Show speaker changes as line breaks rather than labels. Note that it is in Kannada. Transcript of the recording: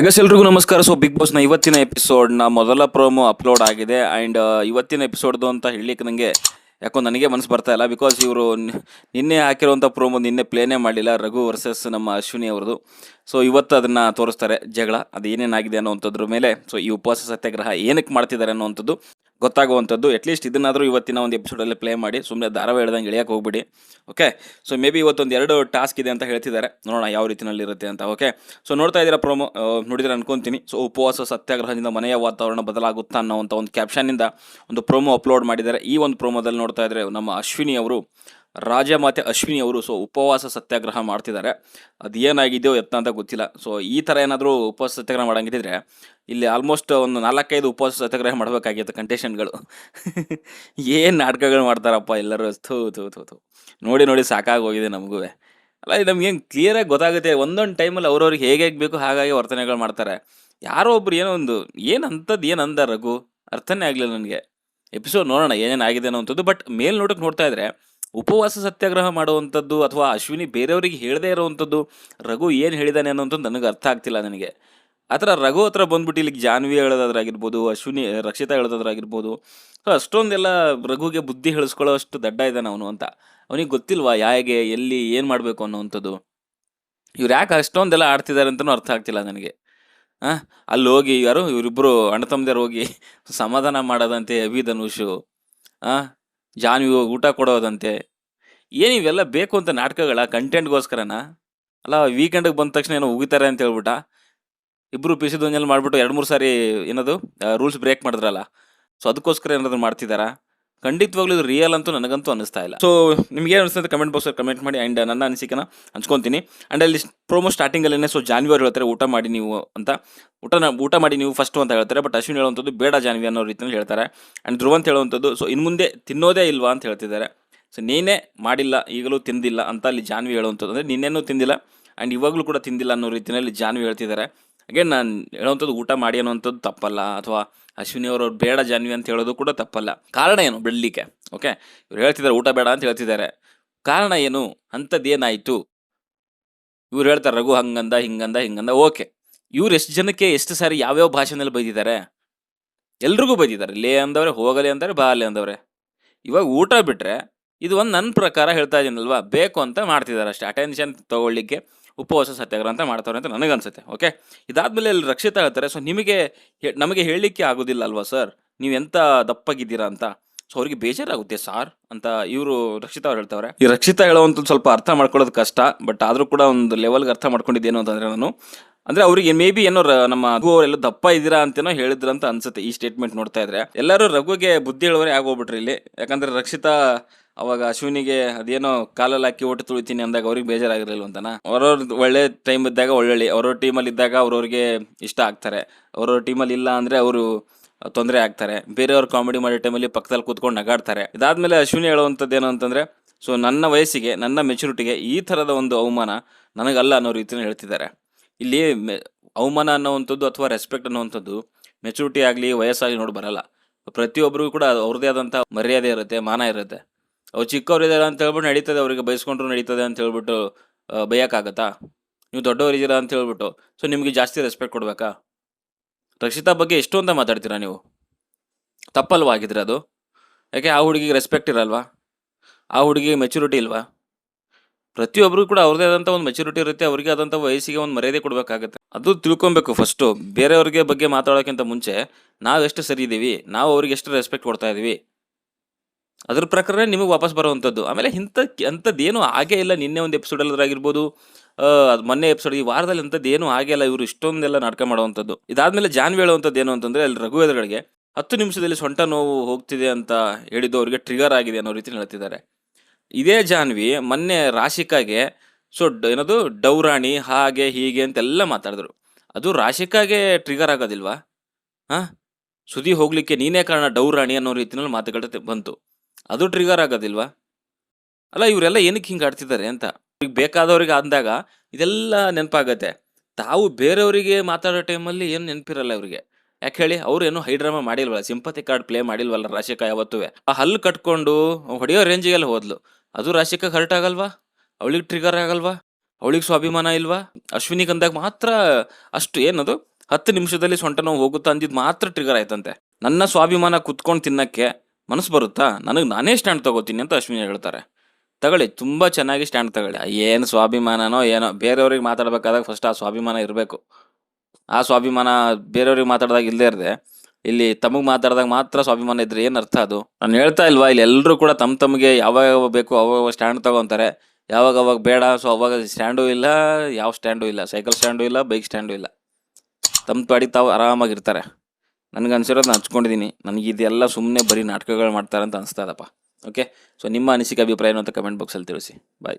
ಅಗಸ್ ಎಲ್ರಿಗೂ ನಮಸ್ಕಾರ. ಸೊ ಬಿಗ್ ಬಾಸ್ನ ಇವತ್ತಿನ ಎಪಿಸೋಡ್ನ ಮೊದಲ ಪ್ರೋಮೋ ಅಪ್ಲೋಡ್ ಆಗಿದೆ. ಆ್ಯಂಡ್ ಇವತ್ತಿನ ಎಪಿಸೋಡ್ದು ಅಂತ ಹೇಳಲಿಕ್ಕೆ ನನಗೆ ಯಾಕೋ ನನಗೆ ಮನಸ್ಸು ಬರ್ತಾ ಇಲ್ಲ. ಬಿಕಾಸ್ ಇವರು ನಿನ್ನೆ ಹಾಕಿರುವಂಥ ಪ್ರೋಮೋ ನಿನ್ನೆ ಪ್ಲೇನೇ ಮಾಡಲಿಲ್ಲ. ರಘು ವರ್ಸಸ್ ನಮ್ಮ ಅಶ್ವಿನಿ ಅವ್ರದ್ದು ಸೊ ಇವತ್ತು ಅದನ್ನು ತೋರಿಸ್ತಾರೆ ಜಗಳ ಅದು ಏನೇನಾಗಿದೆ ಅನ್ನೋವಂಥದ್ರ ಮೇಲೆ. ಸೊ ಈ ಉಪವಾಸ ಸತ್ಯಾಗ್ರಹ ಏನಕ್ಕೆ ಮಾಡ್ತಿದ್ದಾರೆ ಅನ್ನೋವಂಥದ್ದು. ಗೊತ್ತಾಗುವಂಥದ್ದು. ಅಟ್ಲೀಸ್ಟ್ ಇದನ್ನಾದರೂ ಇವತ್ತಿನ ಒಂದು ಎಪಿಸೋಡಲ್ಲಿ ಪ್ಲೇ ಮಾಡಿ ಸುಮ್ಮನೆ ಧಾರಾವಾಹಿ ಹೇಳ್ದಂಗೆ ಇಳಿಯಕ್ಕೆ ಹೋಗ್ಬಿಡಿ. ಓಕೆ ಸೊ ಮೇ ಬಿ ಇವತ್ತೊಂದು ಎರಡು ಟಾಸ್ಕ್ ಇದೆ ಅಂತ ಹೇಳ್ತಿದ್ದಾರೆ. ನೋಡೋಣ ಯಾವ ರೀತಿಯಲ್ಲಿ ಇರುತ್ತೆ ಅಂತ. ಓಕೆ ಸೊ ನೋಡ್ತಾ ಇದ್ದೀರಾ ಪ್ರೊಮೋ ನೋಡಿದ್ರೆ ಅನ್ಕೊಂತೀನಿ. ಸೊ ಉಪವಾಸ ಸತ್ಯಾಗ್ರಹದಿಂದ ಮನೆಯ ವಾತಾವರಣ ಬದಲಾಗುತ್ತಾ ಅನ್ನೋವಂಥ ಒಂದು ಕ್ಯಾಪ್ಷನ್ನಿಂದ ಒಂದು ಪ್ರೊಮೋ ಅಪ್ಲೋಡ್ ಮಾಡಿದ್ದಾರೆ. ಈ ಒಂದು ಪ್ರೊಮೋದಲ್ಲಿ ನೋಡ್ತಾ ಇದ್ದರೆ ನಮ್ಮ ಅಶ್ವಿನಿ ಅವರು ರಾಜಮಾತೆ ಅಶ್ವಿನಿ ಅವರು ಸೊ ಉಪವಾಸ ಸತ್ಯಾಗ್ರಹ ಮಾಡ್ತಿದ್ದಾರೆ. ಅದು ಏನಾಗಿದೆಯೋ ಎತ್ತ ಅಂತ ಗೊತ್ತಿಲ್ಲ. ಸೊ ಈ ಥರ ಏನಾದರೂ ಉಪವಾಸ ಸತ್ಯಾಗ್ರಹ ಮಾಡಂಗಿದ್ರೆ ಇಲ್ಲಿ ಆಲ್ಮೋಸ್ಟ್ ಒಂದು ನಾಲ್ಕೈದು ಉಪವಾಸ ಸತ್ಯಾಗ್ರಹ ಮಾಡಬೇಕಾಗಿತ್ತು ಕಂಟೆಷನ್ಗಳು ಏನು ನಾಟಕಗಳು ಮಾಡ್ತಾರಪ್ಪ ಎಲ್ಲರೂ. ಥೂ ಥೂ ಥೂ ಥೂ. ನೋಡಿ ನೋಡಿ ಸಾಕಾಗೋಗಿದೆ ನಮಗೂ. ಅಲ್ಲ, ಇದು ನಮ್ಗೇನು ಕ್ಲಿಯರಾಗಿ ಗೊತ್ತಾಗುತ್ತೆ. ಒಂದೊಂದು ಟೈಮಲ್ಲಿ ಅವ್ರವ್ರಿಗೆ ಹೇಗೆ ಹೇಗೆ ಬೇಕು ಹಾಗಾಗಿ ವರ್ತನೆಗಳು ಮಾಡ್ತಾರೆ. ಯಾರೋ ಒಬ್ರು ಏನೋ ಒಂದು, ಏನು ಅಂಥದ್ದು ಏನು ರಘು? ಅರ್ಥನೇ ಆಗಲಿಲ್ಲ ನನಗೆ. ಎಪಿಸೋಡ್ ನೋಡೋಣ ಏನೇನು ಆಗಿದೆ ಅನ್ನೋಂಥದ್ದು. ಬಟ್ ಮೇಲ್ ನೋಟಕ್ಕೆ ನೋಡ್ತಾ ಇದ್ರೆ ಉಪವಾಸ ಸತ್ಯಾಗ್ರಹ ಮಾಡುವಂಥದ್ದು ಅಥವಾ ಅಶ್ವಿನಿ ಬೇರೆಯವರಿಗೆ ಹೇಳದೇ ಇರುವಂಥದ್ದು ರಘು ಏನು ಹೇಳಿದಾನೆ ಅನ್ನೋಂಥದ್ದು ನನಗೆ ಅರ್ಥ ಆಗ್ತಿಲ್ಲ ನನಗೆ. ಆ ಥರ ರಘು ಹತ್ರ ಬಂದ್ಬಿಟ್ಟು ಇಲ್ಲಿಗೆ ಜಾನ್ವಿ ಹೇಳೋದಾದ್ರಾಗಿರ್ಬೋದು, ಅಶ್ವಿನಿ ರಕ್ಷಿತಾ ಹೇಳೋದಾದ್ರಾಗಿರ್ಬೋದು, ಸೊ ಅಷ್ಟೊಂದೆಲ್ಲ ರಘುಗೆ ಬುದ್ಧಿ ಹೇಳಿಸ್ಕೊಳ್ಳೋ ಅಷ್ಟು ದಡ್ಡ ಇದ್ದಾನೆ ಅವನು ಅಂತ. ಅವನಿಗೆ ಗೊತ್ತಿಲ್ವಾ ಯಾಗೆ ಎಲ್ಲಿ, ಏನು ಮಾಡಬೇಕು ಅನ್ನೋವಂಥದ್ದು ಇವ್ರು ಯಾಕೆ ಅಷ್ಟೊಂದೆಲ್ಲ ಆಡ್ತಿದ್ದಾರೆ ಅಂತಲೂ ಅರ್ಥ ಆಗ್ತಿಲ್ಲ ನನಗೆ. ಹಾಂ ಅಲ್ಲಿ ಹೋಗಿ ಯಾರು ಇವರಿಬ್ಬರು ಅಣ್ಣ ತಮ್ಮದೇರು ಹೋಗಿ ಸಮಾಧಾನ ಮಾಡೋದಂತೆ ಅಭಿ, ಧನುಷು. ಹಾಂ ಜಾನ್ವಿ ಹೋಗಿ ಊಟ ಕೊಡೋದಂತೆ. ಏನು ಇವೆಲ್ಲ ಬೇಕು ಅಂತ ನಾಟಕಗಳ ಕಂಟೆಂಟ್ಗೋಸ್ಕರನ ಅಲ್ಲ ವೀಕೆಂಡಿಗೆ ಬಂದ ತಕ್ಷಣ ಏನೋ ಉಗಿತಾರೆ ಅಂತ ಹೇಳ್ಬಿಟ್ಟ. ಇಬ್ಬರು ಪಿಸಿ ಮಾಡಿಬಿಟ್ಟು ಎರಡು ಮೂರು ಸಾರಿ ಏನದು ರೂಲ್ಸ್ ಬ್ರೇಕ್ ಮಾಡಿದ್ರಲ್ಲ. ಸೊ ಅದಕ್ಕೋಸ್ಕರ ಏನಾದ್ರು ಮಾಡ್ತಿದ್ದಾರಾ? ಖಂಡಿತವಾಗ್ಲೂ ಇದು ರಿಯಲ್ ಅಂತೂ ನನಗಂತೂ ಅನಿಸ್ತಾ ಇಲ್ಲ. ಸೊ ನಿಮ್ಗೆ ಏನು ಅನಿಸ್ತದೆ ಕಮೆಂಟ್ ಬಾಕ್ಸಲ್ಲಿ ಕಮೆಂಟ್ ಮಾಡಿ ಆ್ಯಂಡ್ ನನ್ನ ಅನಿಸಿಕೆನ ಹಂಚ್ಕೊತೀನಿ. ಆ್ಯಂಡ್ ಅಲ್ಲಿ ಪ್ರೋಮೋ ಸ್ಟಾರ್ಟಿಂಗಲ್ಲೇ ಸೊ ಜಾನ್ವಿ ಅವ್ರು ಹೇಳ್ತಾರೆ, ಊಟ ಮಾಡಿ ನೀವು ಅಂತ. ಊಟ ಊಟ ಮಾಡಿ ನೀವು ಫಸ್ಟು ಅಂತ ಹೇಳ್ತಾರೆ ಬಟ್ ಅಶ್ವಿನ್ ಹೇಳುವಂಥದ್ದು ಬೇಡ ಜಾನ್ವಿ ಅನ್ನೋ ರೀತಿಯಲ್ಲಿ ಹೇಳ್ತಾರೆ. ಆ್ಯಂಡ್ ಧ್ರುವ ಅಂತ ಹೇಳುವಂಥದ್ದು ಸೊ ಇನ್ನು ಮುಂದೆ ತಿನ್ನೋದೇ ಇಲ್ವಾ? ಅಂತ ಹೇಳ್ತಿದ್ದಾರೆ. ಸೊ ನೀನೇ ಮಾಡಿಲ್ಲ, ಈಗಲೂ ತಿಂದಿಲ್ಲ ಅಂತ ಅಲ್ಲಿ ಜಾನ್ವಿ ಹೇಳುವಂಥದ್ದು. ಅಂದರೆ ನಿನ್ನೇನೂ ತಿಂದಿಲ್ಲ ಆ್ಯಂಡ್ ಇವಾಗಲೂ ಕೂಡ ತಿಂದಿಲ್ಲ ಅನ್ನೋ ರೀತಿಯಲ್ಲಿ ಜಾನ್ವಿ ಹೇಳ್ತಿದ್ದಾರೆ. ಅಗೇನ್ ನಾನು ಹೇಳುವಂಥದ್ದು ಊಟ ಮಾಡಿ ಅನ್ನೋವಂಥದ್ದು ತಪ್ಪಲ್ಲ, ಅಥವಾ ಅಶ್ವಿನಿ ಅವರು ಬೇಡ ಜಾನ್ವಿ ಅಂತ ಹೇಳೋದು ಕೂಡ ತಪ್ಪಲ್ಲ. ಕಾರಣ ಏನು? ಬಿಡಲಿಕ್ಕೆ ಓಕೆ ಇವ್ರು ಹೇಳ್ತಿದ್ದಾರೆ ಊಟ ಬೇಡ ಅಂತ ಹೇಳ್ತಿದ್ದಾರೆ. ಕಾರಣ ಏನು? ಅಂಥದ್ದೇನಾಯಿತು ಇವ್ರು ಹೇಳ್ತಾರೆ, ರಘು ಹಂಗಂದ, ಹಿಂಗಂದ ಹಿಂಗಂದ. ಓಕೆ ಇವ್ರು ಎಷ್ಟು ಜನಕ್ಕೆ ಎಷ್ಟು ಸಾರಿ ಯಾವ್ಯಾವ ಭಾಷೆನಲ್ಲಿ ಬೈದಿದ್ದಾರೆ? ಎಲ್ರಿಗೂ ಬೈದಿದ್ದಾರೆ. ಲೇ ಅಂದವ್ರೆ, ಹೋಗಲಿ ಅಂತಾರೆ ಬಾ ಅಲ್ಲಿ ಅಂದವ್ರೆ. ಇವಾಗ ಊಟ ಬಿಟ್ಟರೆ ಇದು ಒಂದು ನನ್ನ ಪ್ರಕಾರ ಹೇಳ್ತಾ ಇದ್ದೀನಲ್ವಾ ಬೇಕು ಅಂತ ಮಾಡ್ತಿದ್ದಾರೆ ಅಷ್ಟೇ. ಅಟೆನ್ಷನ್ ತಗೊಳ್ಳಿಕ್ಕೆ ಉಪವಾಸ ಸತ್ಯಾಗ್ರಹ ಅಂತ ಮಾಡ್ತಾರೆ ಅಂತ ನನಗನ್ಸುತ್ತೆ ಓಕೆ ಇದಾದ್ಮೇಲೆ ಅಲ್ಲಿ ರಕ್ಷಿತ ಹೇಳ್ತಾರೆ ಸೊ ನಿಮಗೆ ನಮಗೆ ಹೇಳಲಿಕ್ಕೆ ಆಗೋದಿಲ್ಲ ಅಲ್ವಾ ಸರ್ ನೀವು ಎಂತ ದಪ್ಪಗಿದ್ದೀರಾ ಅಂತ? ಸೊ ಅವ್ರಿಗೆ ಬೇಜಾರಾಗುತ್ತೆ ಸಾರ್ ಅಂತ ಇವರು ರಕ್ಷಿತಾ ಅವ್ರು ಹೇಳ್ತಾವ್ರೆ. ಈ ರಕ್ಷಿತಾ ಹೇಳೋವಂಥದ್ದು ಸ್ವಲ್ಪ ಅರ್ಥ ಮಾಡ್ಕೊಳ್ಳೋದು ಕಷ್ಟ ಬಟ್ ಆದರೂ ಕೂಡ ಒಂದು ಲೆವೆಲ್ಗೆ ಅರ್ಥ ಮಾಡ್ಕೊಂಡಿದ್ದೇನು ಅಂತಂದ್ರೆ ನಾನು, ಅಂದ್ರೆ ಅವರಿಗೆ ಮೇ ಬಿ ಏನೋ ನಮ್ಮ ರಘು ಅವರೆಲ್ಲ ದಪ್ಪ ಇದ್ದೀರಾ ಅಂತೇನೋ ಹೇಳಿದ್ರು ಅಂತ ಅನ್ಸುತ್ತೆ ಈ ಸ್ಟೇಟ್ಮೆಂಟ್ ನೋಡ್ತಾ ಇದ್ರೆ. ಎಲ್ಲರೂ ರಘುಗೆ ಬುದ್ಧಿ ಹೇಳುವರೆ ಆಗೋಗ್ಬಿಟ್ರಿ ಇಲ್ಲಿ, ಯಾಕಂದ್ರೆ ರಕ್ಷಿತಾ ಅವಾಗ ಅಶ್ವಿನಿಗೆ ಅದೇನೋ ಕಾಲಲ್ಲಿ ಹಾಕಿ ಓಟು ತುಳಿತೀನಿ ಅಂದಾಗ ಅವ್ರಿಗೆ ಬೇಜಾರಾಗಿರಲಿಲ್ಲ ಅಂತನ? ಅವ್ರವ್ರ ಒಳ್ಳೆ ಟೈಮ್ ಇದ್ದಾಗ ಒಳ್ಳೊಳ್ಳೆ. ಅವ್ರವ್ರ ಟೀಮಲ್ಲಿ ಇದ್ದಾಗ ಅವ್ರವ್ರಿಗೆ ಇಷ್ಟ ಆಗ್ತಾರೆ. ಅವ್ರವ್ರ ಟೀಮಲ್ಲಿ ಇಲ್ಲ ಅಂದರೆ ಅವರು ತೊಂದರೆ ಆಗ್ತಾರೆ. ಬೇರೆಯವ್ರು ಕಾಮಿಡಿ ಮಾಡೋ ಟೈಮಲ್ಲಿ ಪಕ್ಕದಲ್ಲಿ ಕೂತ್ಕೊಂಡು ನಗಾಡ್ತಾರೆ. ಇದಾದಮೇಲೆ ಅಶ್ವಿನಿ ಹೇಳುವಂಥದ್ದು ಏನು ಅಂತಂದರೆ ಸೊ ನನ್ನ ವಯಸ್ಸಿಗೆ, ನನ್ನ ಮೆಚುರಿಟಿಗೆ ಈ ಥರದ ಒಂದು ಅವಮಾನ ನನಗಲ್ಲ ಅನ್ನೋ ರೀತಿಯಲ್ಲಿ ಹೇಳ್ತಿದ್ದಾರೆ. ಇಲ್ಲಿ ಅವಮಾನ ಅನ್ನೋವಂಥದ್ದು ಅಥವಾ ರೆಸ್ಪೆಕ್ಟ್ ಅನ್ನೋವಂಥದ್ದು ಮೆಚುರಿಟಿ ಆಗಲಿ, ವಯಸ್ಸಾಗಲಿ ನೋಡಿ ಬರಲ್ಲ. ಪ್ರತಿಯೊಬ್ಬರಿಗೂ ಕೂಡ ಅವ್ರದ್ದೇ ಆದಂಥ ಮರ್ಯಾದೆ ಇರುತ್ತೆ, ಮಾನ ಇರುತ್ತೆ. ಅವ್ರು ಚಿಕ್ಕವರಿದ್ದಾರೆ ಅಂತ ಹೇಳ್ಬಿಟ್ಟು ನಡೀತದೆ ಅವರಿಗೆ ಬಯಸ್ಕೊಂಡ್ರು ನಡೀತದೆ ಅಂತ ಹೇಳ್ಬಿಟ್ಟು ಆ, ನೀವು ನೀವು ದೊಡ್ಡವರಿದ್ದೀರಾ ಅಂತ ಹೇಳ್ಬಿಟ್ಟು. ಸೊ ನಿಮಗೆ ಜಾಸ್ತಿ ರೆಸ್ಪೆಕ್ಟ್ ಕೊಡ್ಬೇಕಾ? ರಕ್ಷಿತಾ ಬಗ್ಗೆ ಎಷ್ಟು ಅಂತ ಮಾತಾಡ್ತೀರಾ ನೀವು? ತಪ್ಪಲ್ವಾ ಆಗಿದ್ರೆ ಅದು. ಯಾಕೆ ಆ ಹುಡುಗಿಗೆ ರೆಸ್ಪೆಕ್ಟ್ ಇರಲ್ವಾ? ಆ ಹುಡುಗಿಗೆ ಮೆಚುರಿಟಿ ಇಲ್ವಾ? ಪ್ರತಿಯೊಬ್ಬರು ಕೂಡ ಅವ್ರದೇ ಆದಂಥ ಒಂದು ಮೆಚುರಿಟಿ ಇರುತ್ತೆ ಅವ್ರಿಗೆ ಆದಂಥ ವಯಸ್ಸಿಗೆ ಒಂದು ಮರ್ಯಾದೆ ಕೊಡಬೇಕಾಗುತ್ತೆ. ಅದು ತಿಳ್ಕೊಬೇಕು ಫಸ್ಟು ಬೇರೆಯವ್ರಿಗೆ ಬಗ್ಗೆ ಮಾತಾಡೋಕ್ಕಿಂತ ಮುಂಚೆ ನಾವು ಎಷ್ಟು ಸರಿ ಇದ್ದೀವಿ ನಾವು ಅವ್ರಿಗೆ ಎಷ್ಟು ರೆಸ್ಪೆಕ್ಟ್ ಕೊಡ್ತಾ ಇದೀವಿ ಅದ್ರ ಪ್ರಕಾರ ನಿಮಗೆ ವಾಪಸ್ ಬರುವಂಥದ್ದು. ಆಮೇಲೆ ಇಂಥ ಅಂಥದ್ದೇನು ಆಗೇ ಇಲ್ಲ. ನಿನ್ನೆ ಒಂದು ಎಪಿಸೋಡಲ್ಲಾಗಿರ್ಬೋದು ಅದು ಮೊನ್ನೆ ಎಪಿಸೋಡ್ ಈ ವಾರದಲ್ಲಿ ಅಂಥದ್ದು ಏನು ಆಗೇ ಇಲ್ಲ. ಇವರು ಇಷ್ಟೊಂದೆಲ್ಲ ನಾಟಕ ಮಾಡುವಂಥದ್ದು. ಇದಾದಮೇಲೆ ಜಾನ್ವಿ ಹೇಳುವಂಥದ್ದು ಏನು ಅಂತಂದರೆ, ಅಲ್ಲಿ ರಘು ಎದುರುಗಳಿಗೆ ಹತ್ತು ನಿಮಿಷದಲ್ಲಿ ಸೊಂಟ ನೋವು ಹೋಗ್ತಿದೆ ಅಂತ ಹೇಳಿದ್ದು ಅವರಿಗೆ ಟ್ರಿಗರ್ ಆಗಿದೆ ಅನ್ನೋ ರೀತಿ ಹೇಳ್ತಿದ್ದಾರೆ. ಇದೇ ಜಾನ್ವಿ ಮೊನ್ನೆ ರಾಶಿಕಾಗೆ, ಸೊ ಏನದು, ಡೌರಾಣಿ, ಹಾಗೆ, ಹೀಗೆ ಅಂತೆಲ್ಲ ಮಾತಾಡಿದ್ರು. ಅದು ರಾಶಿಕಾಗೆ ಟ್ರಿಗರ್ ಆಗೋದಿಲ್ವಾ? ಹಾಂ? ಸುದಿ ಹೋಗ್ಲಿಕ್ಕೆ ನೀನೇ ಕಾರಣ ಡೌರಾಣಿ ಅನ್ನೋ ರೀತಿಯಲ್ಲಿ ಮಾತುಗಳು ಬಂತು. ಅದು ಟ್ರಿಗರ್ ಆಗೋದಿಲ್ವಾ? ಅಲ್ಲ, ಇವರೆಲ್ಲ ಏನಕ್ಕೆ ಹಿಂಗೆ ಆಡ್ತಿದ್ದಾರೆ ಅಂತ. ಅವ್ರಿಗೆ ಬೇಕಾದವ್ರಿಗೆ ಅಂದಾಗ ಇದೆಲ್ಲ ನೆನಪಾಗತ್ತೆ. ತಾವು ಬೇರೆಯವರಿಗೆ ಮಾತಾಡೋ ಟೈಮಲ್ಲಿ ಏನು ನೆನಪಿರಲ್ಲ ಅವರಿಗೆ ಯಾಕೆ ಹೇಳಿ, ಅವ್ರು ಏನು ಹೈಡ್ರಾಮಾ ಮಾಡಿಲ್ವಲ್ಲ ಸಿಂಪತಿ ಕಾರ್ಡ್ ಪ್ಲೇ ಮಾಡಿಲ್ವಲ್ಲ ರಾಶಿಕಾ ಯಾವತ್ತೂ. ಆ ಹಲ್ಲು ಕಟ್ಕೊಂಡು ಹೊಡೆಯೋ ರೇಂಜಿಗೆಲ್ಲ ಹೋದ್ಲು. ಅದು ರಾಶಿಕಾಗ್ ಹರ್ಟ್ ಆಗಲ್ವಾ? ಅವಳಿಗೆ ಟ್ರಿಗರ್ ಆಗಲ್ವಾ? ಅವಳಿಗೆ ಸ್ವಾಭಿಮಾನ ಇಲ್ವಾ? ಅಶ್ವಿನಿ ಅಂದಾಗ ಮಾತ್ರ ಅಷ್ಟು ಏನದು? ಹತ್ತು ನಿಮಿಷದಲ್ಲಿ ಸೊಂಟ ನೋವು ಹೋಗುತ್ತಾ ಅಂದಿದ್ದು ಮಾತ್ರ ಟ್ರಿಗರ್ ಆಯ್ತಂತೆ. ನನ್ನ ಸ್ವಾಭಿಮಾನ ಕುತ್ಕೊಂಡು ತಿನ್ನಕ್ಕೆ ಮನಸ್ಸು ಬರುತ್ತಾ? ನನಗೆ ನಾನೇ ಸ್ಟ್ಯಾಂಡ್ ತಗೋತೀನಿ ಅಂತ ಅಶ್ವಿನಿ ಹೇಳ್ತಾರೆ. ತಗೊಳ್ಳಿ, ತುಂಬ ಚೆನ್ನಾಗಿ ಸ್ಟ್ಯಾಂಡ್ ತಗೊಳ್ಳಿ. ಏನು ಸ್ವಾಭಿಮಾನನೋ ಏನೋ, ಬೇರೆಯವ್ರಿಗೆ ಮಾತಾಡಬೇಕಾದಾಗ ಫಸ್ಟ್ ಆ ಸ್ವಾಭಿಮಾನ ಇರಬೇಕು. ಆ ಸ್ವಾಭಿಮಾನ ಬೇರೆಯವ್ರಿಗೆ ಮಾತಾಡಿದಾಗ ಇಲ್ಲದೇ ಇರದೆ, ಇಲ್ಲಿ ತಮಗೆ ಮಾತಾಡಿದಾಗ ಮಾತ್ರ ಸ್ವಾಭಿಮಾನ ಇದ್ರೆ ಏನು ಅರ್ಥ ಅದು? ನಾನು ಹೇಳ್ತಾ ಇಲ್ವಾ, ಇಲ್ಲಿ ಎಲ್ಲರೂ ಕೂಡ ತಮ್ಮ ತಮಗೆ ಯಾವಾಗ ಯಾವಾಗ ಬೇಕು ಅವಾಗ ಸ್ಟ್ಯಾಂಡ್ ತಗೋತಾರೆ. ಯಾವಾಗ ಅವಾಗ ಬೇಡ ಸೊ ಅವಾಗ ಸ್ಟ್ಯಾಂಡು ಇಲ್ಲ, ಯಾವ ಸ್ಟ್ಯಾಂಡು ಇಲ್ಲ. ಸೈಕಲ್ ಸ್ಟ್ಯಾಂಡು ಇಲ್ಲ ಬೈಕ್ ಸ್ಟ್ಯಾಂಡು ಇಲ್ಲ. ತಮ್ಮ ಪಾಡಿಗೆ ತಾವು ಆರಾಮಾಗಿರ್ತಾರೆ. ನನಗೆ ಅನಿಸಿರೋದು ನಾನು ಹಚ್ಕೊಂಡಿದ್ದೀನಿ ನನಗೆ ಇದೆಲ್ಲ ಸುಮ್ಮನೆ ಬರೀ ನಾಟಕಗಳು ಮಾಡ್ತಾರೆ ಅಂತ ಅನಿಸ್ತಾ ಇದಪ್ಪ. ಓಕೆ ಸೊ ನಿಮ್ಮ ಅನಿಸಿಕೆ, ಅಭಿಪ್ರಾಯ ಅಂತ ಕಮೆಂಟ್ ಬಾಕ್ಸಲ್ಲಿ ತಿಳಿಸಿ. ಬಾಯ್